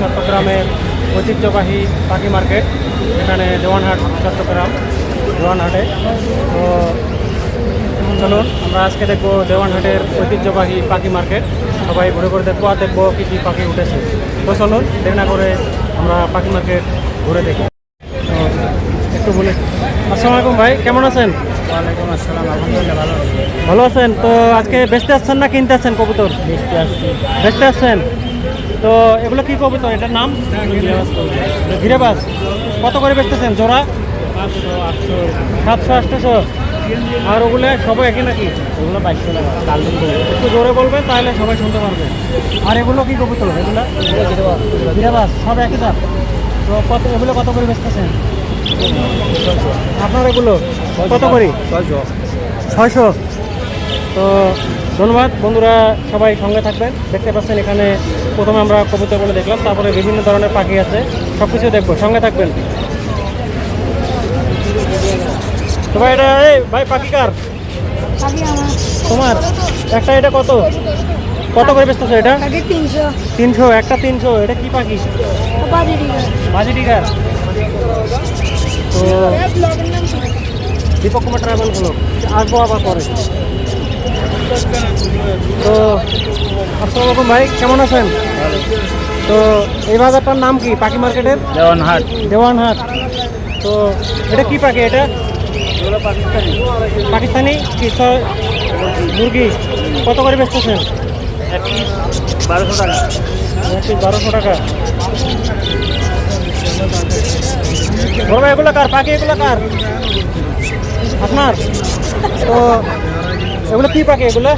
চট্টগ্রামের ঐতিহ্যবাহী পাখি মার্কেট। এখানে দেওয়ানহাট চট্টগ্রাম দেওয়ানহাটে তো চলুন আমরা আজকে দেখব দেওয়ানহাটের ঐতিহ্যবাহী পাখি মার্কেট। সবাই ঘুরে ঘুরে দেখব আর দেখব কী কী পাখি উঠেছে। তো চলুন দেরি না করে আমরা পাখি মার্কেট ঘুরে দেখি। তো একটু বলে। আসসালামু আলাইকুম ভাই কেমন আছেন? ওয়ালাইকুম আসসালাম আলহামদুলিল্লাহ ভালো ভালো আছেন? তো আজকে বেচতে আসছেন না কিনতে আসছেন কবুতর? দেখতে আসছি। বেচতে আসছেন? তো এগুলো কি কবুতর? এটার নাম? গিরেবাস কত করে বেচতেছেন? জোড়া? আটশো সাতশো আটশোশো আর ওগুলো সবাই একই নাকি? ওগুলো বাইশশো টাকা একটু জোরে বলবেন তাহলে সবাই শুনতে পারবে। আর এগুলো কী কি কবুতর? এগুলো? গিরেবাস সব একই দাম? তো কত এগুলো কত করে বেচতেছেন? আপনার এগুলো? কত করে? ছয়শো। ছয়শো। তো ধন্যবাদ বন্ধুরা সবাই সঙ্গে থাকবেন। দেখতে পাচ্ছেন এখানে প্রথমে আমরা কবুতরগুলো দেখলাম, তারপরে বিভিন্ন ধরনের পাখি আছে সব কিছু দেখব, সঙ্গে থাকবেন। তো ভাই, এটা, এই, ভাই, পাখি কার? তোমার? একটা, এটা কত? কত করে বেচতেছো এটা? তিনশো, একটা তিনশো, এটা কি পাখি? বাজি টিকার তো, দীপক কুমার ট্রাভেল হলো আসব আবার পরে। তো আসসালামু আলাইকুম ভাই কেমন আছেন? তো এই বাজারটার নাম কি? পাখি মার্কেটের? দেওয়ানহাট। দেওয়ানহাট। তো এটা কি পাখি এটা? পাকিস্তানি। পাকিস্তানি কি মুরগি? কত করে বেচতেছেন? বারোশো টাকা। বারোশো টাকা। বড় এগুলো কার? পাখি এগুলো কার? আপনার? তো এগুলো কি পাখি এগুলো?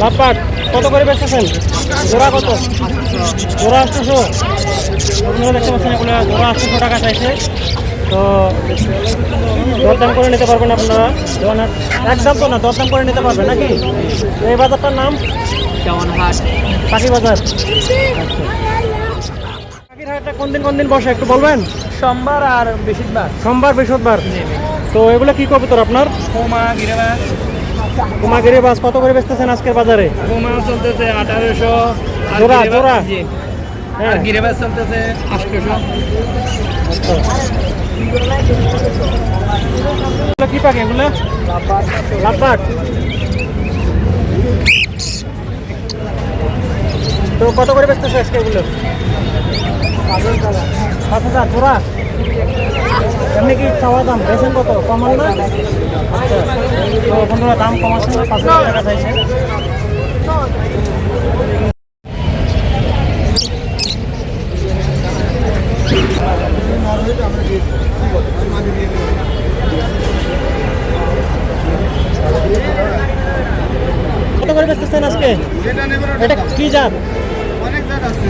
লাভবাট কত করে বেচতেছেন? জোড়া কত? জোড়া আটশোশো আপনারা দেখতে পাচ্ছেন এগুলো জোড়া আটশোশো টাকা চাইছে। তো দরদাম করে নিতে পারবেন আপনারা। দোকানের একদম তো না দরদাম করে নিতে পারবেন নাকি? এই বাজারটার নাম? দেওয়ানহাট পাখি বাজার। পাখির হাটটা কোন দিন কোন দিন বসে একটু বলবেন? সোমবার আর বেশিরভাগ সোমবার বৃহস্পতিবার। তো এগুলো কি কবুতর আপনার? কোমা গিরেবাস কুমাগিরি বাস কত করে বেচতেছেন আজকের বাজারে? কোমা চলতেছে আঠারোশো জোড়া, জোড়া? হ্যাঁ। আর গিরেবাস চলতেছে আটশোশো। কি পাখি এগুলো? লাভবাট তো কত করে বেচতেছে আজকে এগুলো? পাঁচ হাজার জোড়া? এমনি কি চাওয়া দাম? বেছেন কত? কমান না আচ্ছা তো বন্ধুরা দাম কমাচ্ছে না পাঁচ হাজার টাকা চাইছে। কত করে বেচতেছেন আজকে? এটা কি জাত? অনেক জাত আছে।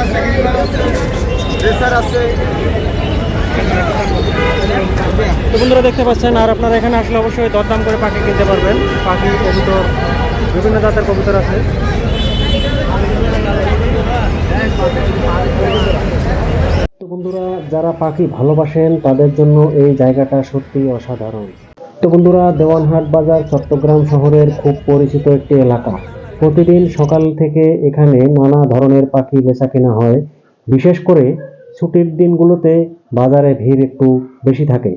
আছে আছে আছে। তো বন্ধুরা দেখতে পাচ্ছেন, আর আপনারা এখানে আসলে অবশ্যই দরদাম করে পাখি কিনতে পারবেন। পাখি, কবুতর, বিভিন্ন জাতের কবুতর আছে। তো বন্ধুরা, যারা পাখি ভালোবাসেন, তাদের জন্য এই জায়গাটা সত্যি অসাধারণ। তো বন্ধুরা, দেওয়ানহাট বাজার, চট্টগ্রাম শহরের খুব পরিচিত একটি এলাকা। প্রতিদিন সকাল থেকে এখানে নানা ধরনের পাখি বেচা কেনা হয়। বিশেষ করে ছুটির দিনগুলোতে বাজারে ভিড় একটু বেশি থাকে।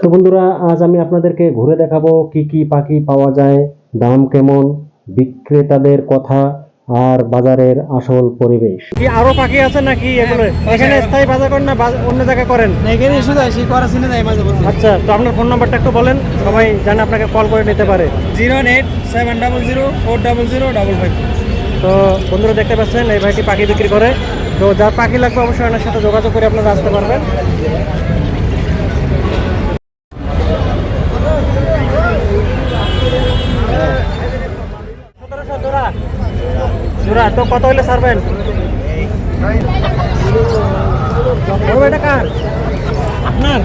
তো বন্ধুরা আজ আমি আপনাদেরকে ঘুরে দেখাবো কি কি পাখি পাওয়া যায় দাম কেমন বিক্রেতাদের কথা আর বাজারের আসল পরিবেশ। কি আরও পাখি আছে নাকি এগুলো? এখানে স্থায়ী বাজার করেন না অন্য জায়গায় করেন? এখানে শুধু আসি করা চিনে যাই মাঝে মধ্যে আচ্ছা তো আপনার ফোন নাম্বারটা একটু বলেন সবাই জানে আপনাকে কল করে নিতে পারে। Zero eight seven double zero four double zero double five. তো বন্ধুরা দেখতে পাচ্ছেন এই ভাইটি পাখি বিক্রি করে। তো যার পাখি লাগবে অবশ্যই ওনার সাথে যোগাযোগ করে আপনারা আসতে পারবেন। জোড়া। তো কত ছাড়বেন বড় এটা কার? আপনার?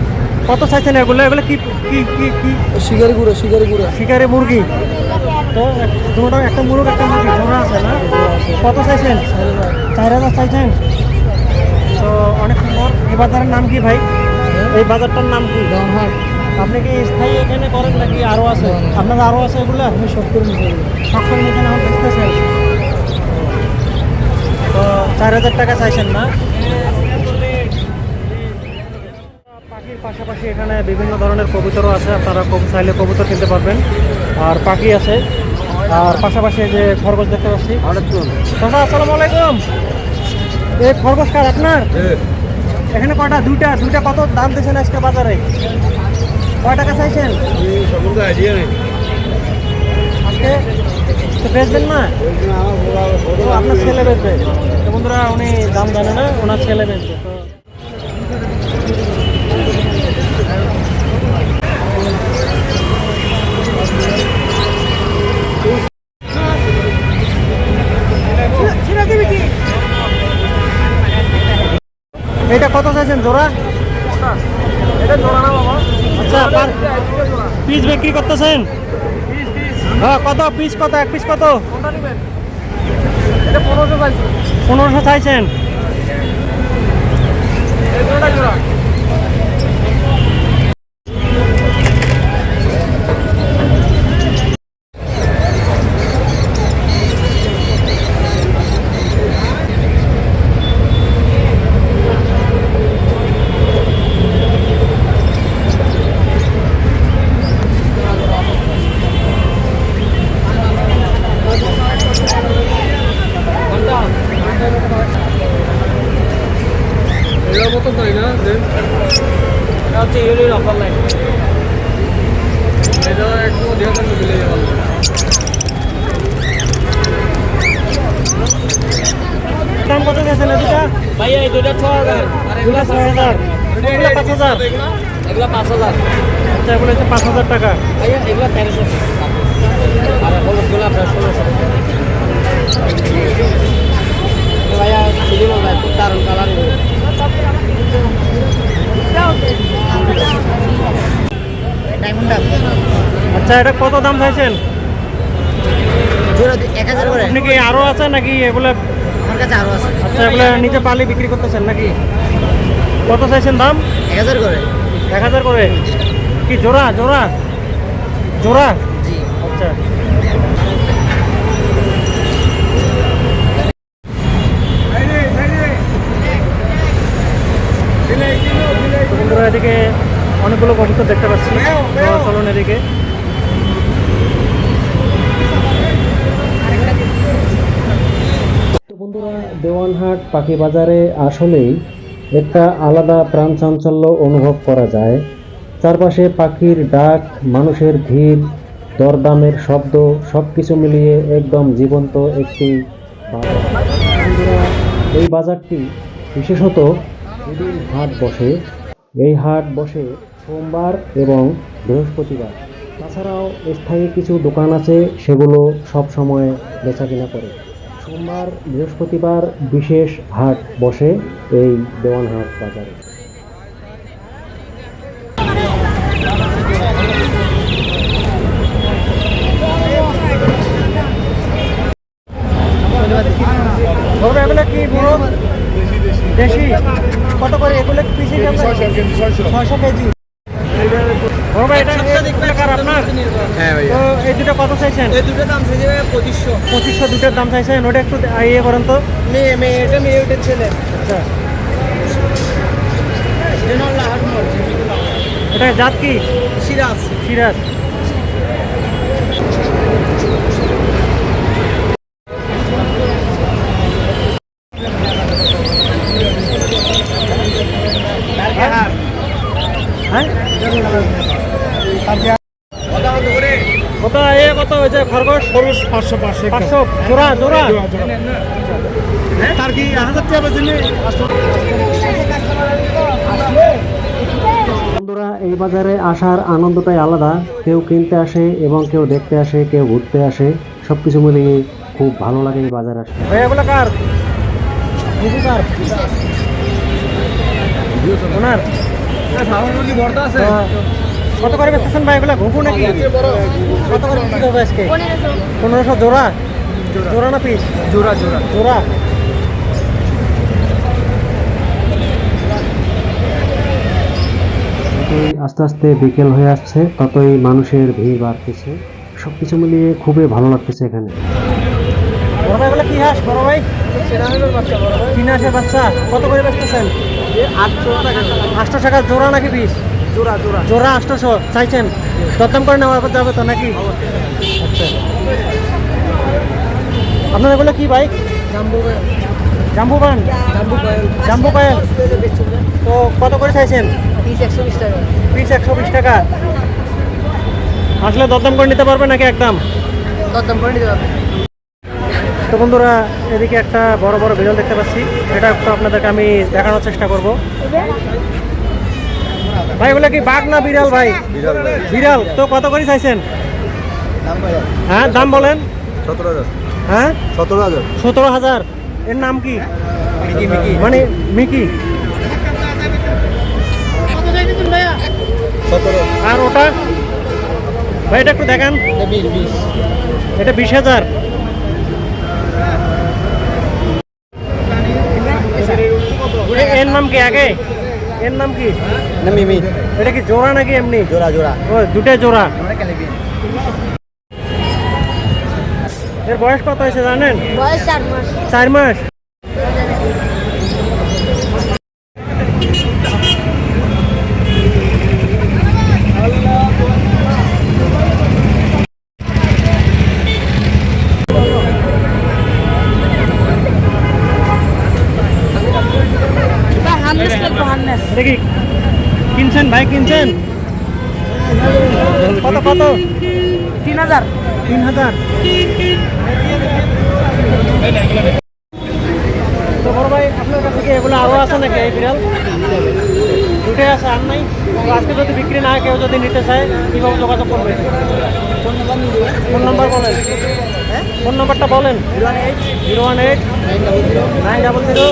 কত চাইছেন এগুলো? এগুলো কি কি কি কি? শিকারি গুঁড়ো শিকারি গুঁড়ো। শিকারে মুরগি। তো দুটো একটা মুরগ একটা মুরগি জোড়া আছে না? কত চাইছেন চার হাজার চাইছেন তো অনেক সুন্দর। এই বাজারের নাম কি ভাই? এই বাজারটার নাম কি? আপনি কি স্থায়ী এখানে করেন নাকি আরও আছে? আপনার আরও আছে এগুলো? আমি সত্তর মিটার সক্ষম এখানে এখন বেচতেছেন তো চার হাজার টাকা চাইছেন না? পাখির পাশাপাশি এখানে বিভিন্ন ধরনের কবুতরও আছে। আপনারা চাইলে কবুতর কিনতে পারবেন। আর পাখি আছে। আর পাশাপাশি যে খরগোশ দেখতে পাচ্ছি। আসসালামু আলাইকুম। এই খরগোশ কার আপনার এখানে কয়টা দুটা দুটা কত? দাম দিয়েছেন আজকে বাজারে? কয় টাকা চাইছেন? আজকে তো বেচবেন না? আপনার ছেলে বেচবে। বন্ধুরা উনি দাম জানে না ওনার ছেলে বেচবে। এটা কত চাইছেন, জোড়া? আচ্ছা পিস বিক্রি করতেছেন? হ্যাঁ কত? পিস কত? এক পিস কত? পনেরোশো চাইছেন। হচ্ছে ইউরির অফার লাইন এটা একটু দিয়ে মিলে যাবে দাম কত গেছেন দুটা? ভাইয়া এই দুইটা ছ হাজার। দুটা ছয় হাজার। এগুলো পাঁচ হাজার। এগুলো পাঁচ হাজার। আচ্ছা এগুলো হচ্ছে পাঁচ হাজার টাকা। ভাইয়া এগুলো তেরোশো। আচ্ছা এটা কত দাম চাইছেন? আপনি কি আরও আছে নাকি এগুলো? আমার কাছে আরও আছে। আচ্ছা এগুলো নিজে পালি বিক্রি করতেছেন নাকি? কত চাইছেন দাম? এক হাজার করে। এক হাজার করে? কি জোড়া জোড়া? জোড়া? পাখি বাজারে আসলেই একটা আলাদা প্রাণ চাঞ্চল্য অনুভব করা যায়। চারপাশে পাখির ডাক, মানুষের ভিড়, দরদামের শব্দ সব কিছু মিলিয়ে একদম জীবন্ত একটি এই বাজারটি বিশেষত হাট বসে। এই হাট বসে সোমবার এবং বৃহস্পতিবার। তাছাড়াও স্থায়ী কিছু দোকান আছে, সেগুলো সব সময় বেচা করে। সোমবার বৃহস্পতিবার বিশেষ হাট বসে এই দেওয়ানহাট বাজারে। ধরবে এগুলো কি বুড়ো? দেশি? কত করে? এগুলো পিসি ছয়শো কেজি ধরবে এটা? আপনার? হ্যাঁ তো এই দুটো কত চাইছেন? এই দুটো দাম চাইছে পঁচিশশো। পঁচিশশো দুটোর দাম চাইছেন ওটা একটু ইয়ে করেন তো। মেয়ে মেয়ে এটা মেয়ে ওটা ছেলে। আচ্ছা। এটা জাত কি? সিরাজ। সিরাজ। পাঁচশো পাঁচশো পাঁচশো জোড়া জোড়া। তার কি হাজার টাকা বেশি বন্ধুরা এই বাজারে আসার আনন্দটাই আলাদা। কেউ কিনতে আসে এবং কেউ দেখতে আসে কেউ ঘুরতে আসে। সব কিছু মিলিয়ে খুব ভালো লাগে এই বাজারে আসে ওনার। আহ, কত করে বেচতেছেন ভাই এগুলো? ঘুঘু নাকি? পনেরোশো জোড়া জোড়া? না পিস? জোড়া জোড়া। জোড়া। আস্তে আস্তে বিকেল হয়ে আসছে ততই মানুষের ভিড় বাড়তেছে। সব কিছু মিলিয়ে খুবই ভালো লাগতেছে এখানে। বাচ্চা কত আটশো টাকা। আটশো টাকা জোড়া নাকি পিস? জোড়া জোড়া। জোড়া চাইছেন? দরদাম করে নেওয়া যাবে তো নাকি? আচ্ছা। আপনার এগুলো কি বাইক? জাম্বু জাম্বু বান জাম্বু কয়েল তো কত করে চাইছেন? পিস একশো বিশ টাকা। পিস একশো বিশ টাকা। আসলে দরদাম করে নিতে পারবে নাকি একদম? দরদাম করে নিতে পারবে। তো বন্ধুরা এদিকে একটা বড় বড় বিড়াল দেখতে পাচ্ছি। এটা একটু আপনাদেরকে আমি দেখানোর চেষ্টা করব। ভাই এগুলো কি বাঘ না বিড়াল ভাই? বিড়াল তো কত করে চাইছেন? হ্যাঁ দাম বলেন। সতেরো হাজার। হ্যাঁ? সতেরো হাজার। সতেরো হাজার। এর নাম কি? মানে মিকি? আর ওটা? ভাই এটা একটু দেখান। এটা বিশ হাজার। এর নাম কি আগে? এর নাম কি? না মিমি। এটা কি জোড়া নাকি এমনি? জোড়া জোড়া। ও দুটো জোড়া। এর বয়স কত হয়েছে জানেন? বয়স চার মাস। চার মাস বা হামনেস লাগবো হামনেস এটা কি কিনছেন ভাই কিনছেন কত কত তিন হাজার তিন হাজার তো বড় ভাই আপনার কাছে কি এগুলো আরও আছে নাকি এই বিড়াল? দুটোই আছে আর নাই? আজকে যদি বিক্রি না কেউ যদি নিতে চায় কীভাবে যোগাযোগ করবে? ফোন নাম্বার বলেন। ফোন নাম্বারটা বলেন। Zero one eight nine double zero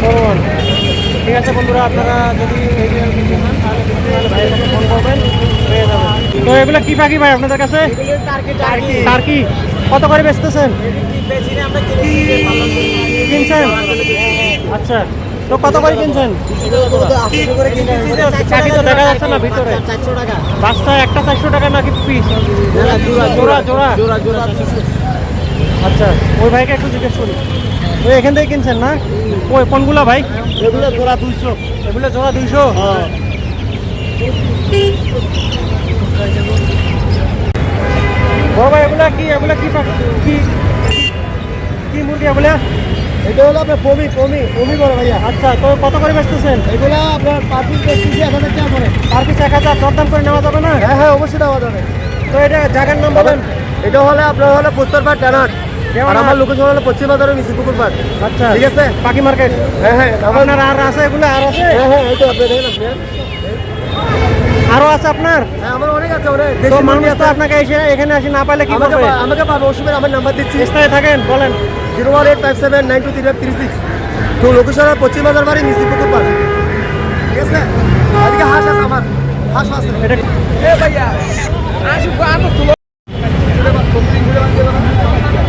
four one. ঠিক আছে বন্ধুরা আপনারা যদি এই কিনতে চান তাহলে তাহলে ভাইয়ের কাছে ফোন করবেন পেয়ে যাবেন। তো এগুলো কি পাখি ভাই আপনাদের কাছে? টার্কি কত করে বেচতেছেন? কিনছেন? আচ্ছা তো কত করে কিনছেন? তো দেখা যাচ্ছে না ভিতরে। বাচ্চা একটা চারশো টাকা নাকি পিস জোড়া জোড়া আচ্ছা ওই ভাইকে একটু জিজ্ঞেস করি। ওই এখান থেকে কিনছেন না? কোনগুলো ভাই? এগুলো জোড়া দুইশো। এগুলো জোড়া দুইশো? বড় ভাই এগুলা কি এগুলা কি? কি কি মুরগি এগুলা? এটা হলো আপনার পমি পমি পমি বড় ভাইয়া। আচ্ছা তো কত করে বেচতেছেন? এগুলো আপনার পার্টিস বেশি এক হাজার টাকা করে। পার পিস এক হাজার দরদাম করে নেওয়া যাবে না? হ্যাঁ হ্যাঁ অবশ্যই দেওয়া যাবে। তো এটা জায়গার নাম বলেন। এটা হলে আপনার হলো ডানাট কেমন আর আমার? লোকেশন হলো পশ্চিম বাজারের মিসি পুকুর পাট আচ্ছা। ঠিক আছে। পাখি মার্কেট। হ্যাঁ হ্যাঁ আপনার আর আছে এগুলো? আর আছে? হ্যাঁ হ্যাঁ এই তো আপনি দেখেন আপনি। আরও আছে আপনার? হ্যাঁ আমার অনেক আছে অনেক। দেশি মুরগি আছে। আপনাকে এসে এখানে আসে না পাইলে কি করবে? আমাকে পাবে অসুবিধা আমার নাম্বার দিচ্ছি। স্থায়ী থাকেন বলেন। Zero one eight five seven nine two three three six. তো লোকেশন পশ্চিম বাজার বাড়ি মিসি পুকুর পাট ঠিক আছে? এদিকে হাঁস আছে আমার। হাঁস আছে। এটা এ ভাইয়া আসুক আমি তুলো।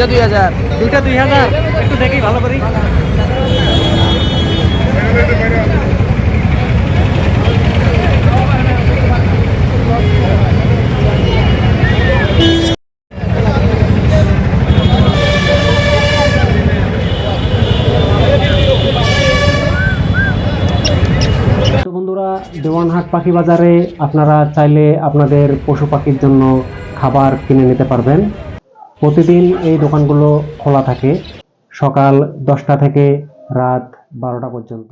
দুইটা দুই হাজার। দুইটা দুই হাজার। একটু দেখি, ভালো করি। দেওয়ানহাট পাখি বাজারে আপনারা চাইলে আপনাদের পশু পাখির জন্য খাবার কিনে নিতে পারবেন। প্রতিদিন এই দোকানগুলো খোলা থাকে সকাল দশটা থেকে রাত বারোটা পর্যন্ত।